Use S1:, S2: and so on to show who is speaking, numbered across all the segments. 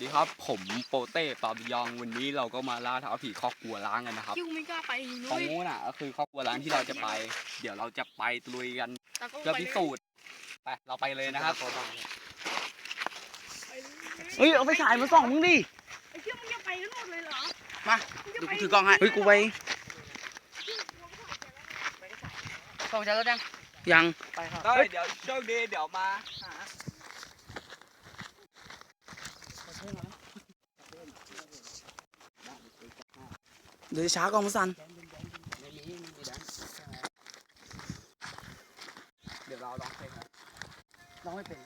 S1: ดีครับผมโปเต้ปาบิยองวันนี้เราก็มาล่าท้าผีคอกกัวล้างกันนะครับ
S2: คิวไม่กล้าไปจริง
S1: ตรง
S2: ด้วย
S1: นู้นอะก็คือคอกกัวล้างที่เราจะไป เดี๋ยวเราจะไปตะลุยกัน
S2: แต่ก็
S1: เพื่อ
S2: ไป
S1: พิสูจน์ไปเราไปเลยนะครับ
S3: เฮ้ยเอาไปฉายมาส่องมึงดิ
S2: ไอ้เชี่ยมึงจะไปกันหมดเลยเหรอ
S3: มา
S2: มึงจะ
S3: เดี๋ยว
S2: ไป
S3: กูถือกล้องให้เฮ้ยกูไป
S2: ส่งใจแล้วยัง
S3: ยัง
S2: ไปครับ
S1: เฮ้ยเดี๋ยวโชคดีเดี๋ยวมา
S3: เดี๋ยวช้าก่อนมาสัน
S1: ไม่มีไม่มีดันเดี๋ยวเราลองเพลงนะ
S3: ร้องไม่เป็น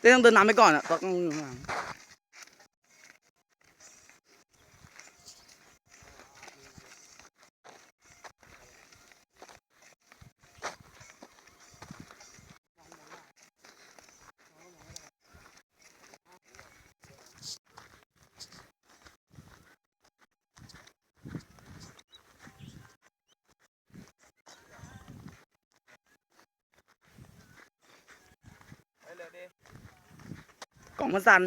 S3: เต้ต้องเดินน้ำไปก่อนอะต้องอยู่ข้างหลัง ล่องมันสัน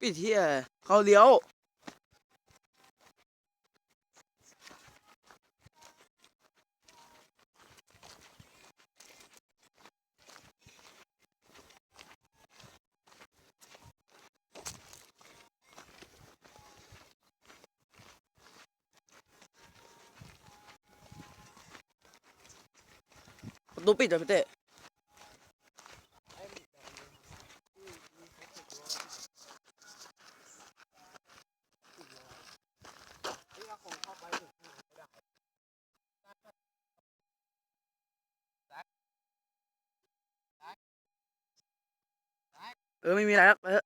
S3: ปิดที่เขาเลี้ยว ประตูปิดเลยพี่เต้เออไม่มีอะไรแล้วไปเถอะ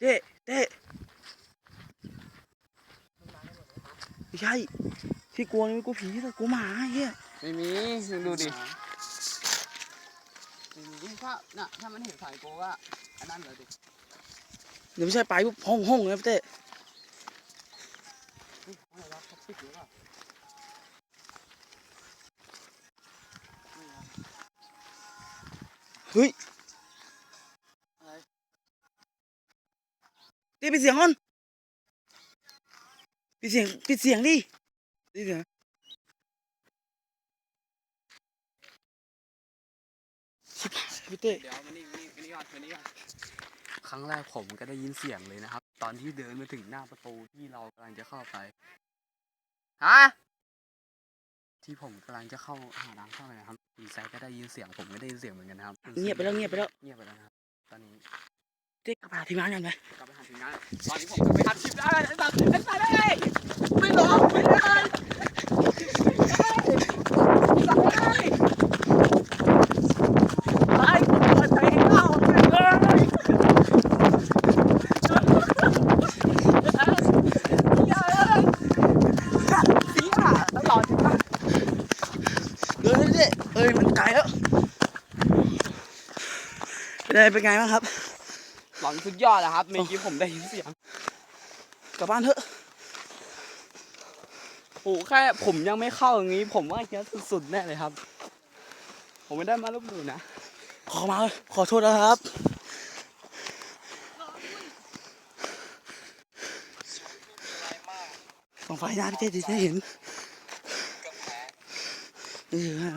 S3: เต้เต้ไม่ใช่ที่กลัวนี่ไม่กลัวผีแต่กลัวหมาไอ้เฮีย
S1: ไม่มีมึงดูดิไม่มีถ้าน่ะถ้ามันเห็นสายโกก็อันนั้นเลยดิ
S3: เดี๋ยวไม่ใช่ไปปุ๊บห้องห้องเลยนะพี่เต้
S1: อะไรวะเขาปิดหรือเปล่า
S3: เฮ้ย เต้ปิดเสียงก่อนปิดเสียงปิดเสียงดิปิดเสียงชิบหายพี่เต้
S1: เดี๋ยวมานี่มานี่มานี่ก่อนมานี่ก่อนครั้งแรกผมก็ได้ยินเสียงเลยนะครับ ตอนที่เดินมาถึงหน้าประตูที่เรากำลังจะเข้าไปฮะที่ผมกำลังจะเข้าหาทางเข้าไปนะครับคุณแซคก็ได้ยินเสียงผมก็ได้ยินเสียงเหมือนกันนะครับ
S3: เงียบไปแล้วเงียบไปแล้ว
S1: เงียบไปแล้วนะครับตอนนี้
S3: เต้กลับมาทีมงานกันไหม
S1: กลับไปหาทีมงานตอนนี้ผมจะไปทำชิปได้ไอ้สัตว์ไอ้สัตว์ได้ไม่หลอกไม่ได้ไอ้ปล่อยไปเลยสีอะตลอดจริงปะ
S3: เดินเต้เอ้ยมันไกลแล้วเป็นไงเป็นไงบ้างครับ
S1: หลังสุดยอดแล้วครับเมื่อกี้ผมได้ยินเสียง
S3: กลับบ้านเถอะ
S1: โอ้แค่ผมยังไม่เข้าอย่างนี้ ผมว่าเฮียสุดๆแน่เลยครับ ผมไม่ได้มาลบหลู่นะ
S3: ขอมาขอโทษนะครับส่องไฟหน้าพี่เต้ดิได้เห็นเออ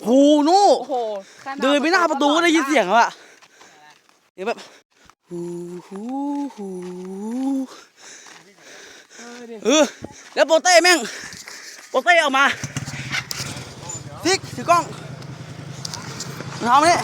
S3: โอ้โหนู่
S1: โอ้โหแค่
S3: เดินไปหน้าประตูก็ได้ยินเสียงแล้วอะ เดี๋ยวแบบฮูฮูฮู
S1: เออดิ
S3: เออแล้วโปเต้แม่งโปเต้เอามาทิกถือกล้องเอามเนี่ย